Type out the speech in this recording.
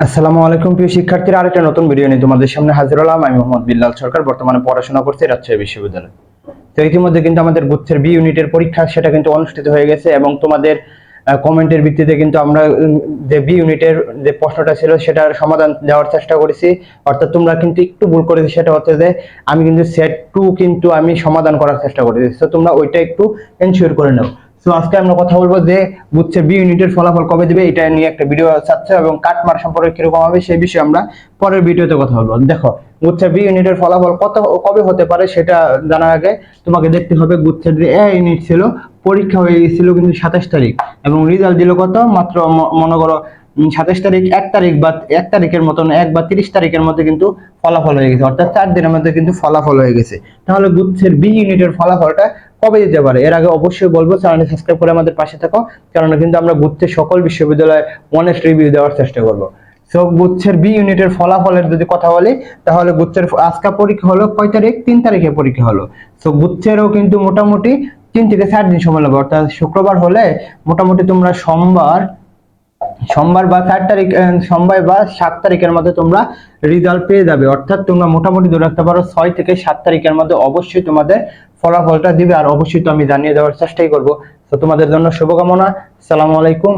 আসসালামু আলাইকুম প্রিয় শিক্ষার্থীরা, আরেকটা নতুন ভিডিও নিয়ে তোমাদের সামনে হাজির হলাম। আমি মোহাম্মদ বিল্লাল সরকার, বর্তমানে পড়াশোনা করছি রাজশাহী বিশ্ববিদ্যালয়ে। তো ইতিমধ্যে কিন্তু আমাদের গুচ্ছের বি ইউনিটের পরীক্ষা, সেটা কিন্তু অনুষ্ঠিত হয়ে গেছে এবং তোমাদের কমেন্টের ভিত্তিতে কিন্তু আমরা যে বি ইউনিটের যে প্রশ্নটা ছিল, সেটার সমাধান দেওয়ার চেষ্টা করেছি। অর্থাৎ তোমরা কিন্তু একটু ভুল করেছি, সেটা হচ্ছে যে আমি কিন্তু সেট টু কিন্তু আমি সমাধান করার চেষ্টা করেছি। তো তোমরা ওইটা একটু এনশিওর করে নাও। তো আজকে আমরা কথা বলব যে বুঝছে বি ইউনিটের ফলাফল কবে দেবে, এটা নিয়ে একটা ভিডিও চাচ্ছে এবং কাটমার সম্পর্কে কীরকম হবে সেই বিষয়ে আমরা পরের ভিডিওতে কথা বলব। দেখো গুচ্ছে বি ইউনিটের ফলাফল কত, কবে হতে পারে সেটা জানার আগে তোমাকে দেখতে হবে গুচ্ছের যে এ ইউনিট ছিল, পরীক্ষা হয়ে গেছিল কিন্তু সাতাশ তারিখ এবং রেজাল্ট দিল কত? মাত্র মনে করো সাতাশ তারিখ এক তারিখ বা এক তারিখের মতন এক বা তিরিশ তারিখের মধ্যে কিন্তু ফলাফল হয়ে গেছে। অর্থাৎ চার দিনের মধ্যে কিন্তু ফলাফল হয়ে গেছে। তাহলে গুচ্ছের বি ইউনিটের ফলাফলটা কবে দিতে পারে? এর আগে অবশ্যই বলব, চ্যানেলটি সাবস্ক্রাইব করে আমাদের পাশে থাকো, কেননা কিন্তু আমরা গুচ্ছের সকল বিশ্ববিদ্যালয়ে অনেস্ট রিভিউ দেওয়ার চেষ্টা করব। সো গুচ্ছের বি ইউনিটের ফলাফলের যদি কথা বলি, তাহলে গুচ্ছের আজকা পরীক্ষা হলো কয় তারিখ? তিন তারিখে পরীক্ষা হলো। সো গুচ্ছেরও কিন্তু মোটামুটি তিন থেকে চার দিন সময় লাগবে। অর্থাৎ শুক্রবার হলে মোটামুটি তোমরা সোমবার সোমবার বা চার তারিখ সোমবার বা সাত তারিখের মধ্যে তোমরা রেজাল্ট পেয়ে যাবে। অর্থাৎ তোমরা মোটামুটি ধরে রাখতে পারো, ছয় থেকে সাত তারিখের মধ্যে অবশ্যই তোমাদের ফলাফলটা দিবে। আর অবশ্যই তো আমি জানিয়ে দেওয়ার চেষ্টাই করব। তো তোমাদের জন্য শুভকামনা। সালামু আলাইকুম।